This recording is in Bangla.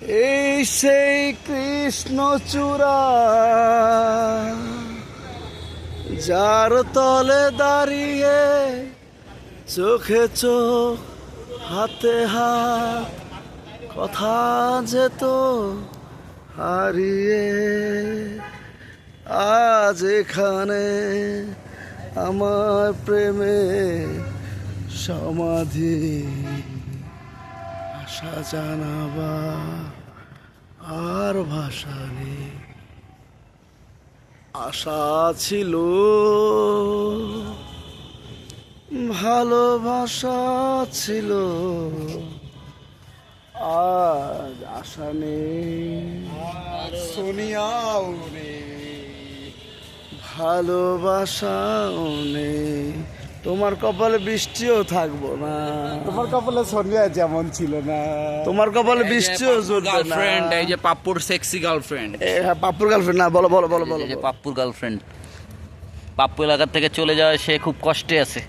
এই সেই কৃষ্ণ চূড়া, যার তলে দাঁড়িয়ে চোখে চোখ, হাতে হাত, কথা যেত হারিয়ে, আজ এখানে আমার প্রেমে সমাধি। আশা জানাবা, আর ভাষা নেই। আশা ছিল ভালোবাসা ছিল, আজ আশা নেই। সোনিয়াও রে ভালোবাসাও নেই। তোমার কপালে বৃষ্টিও থাকব না। তোমার কপালে সোনিয়া যেমন ছিল না। তোমার কপালে বৃষ্টিও জুটবে না। গার্লফ্রেন্ড এই যে পাপ্পুর সেক্সি গার্লফ্রেন্ড হ্যাঁ, পাপুর গার্লফ্রেন্ড না বলো বলো বলো বলো পাপুর যে পাপ্পুর গার্লফ্রেন্ড পাপ্পু এলাকার থেকে চলে যাওয়া সে খুব কষ্টে আছে।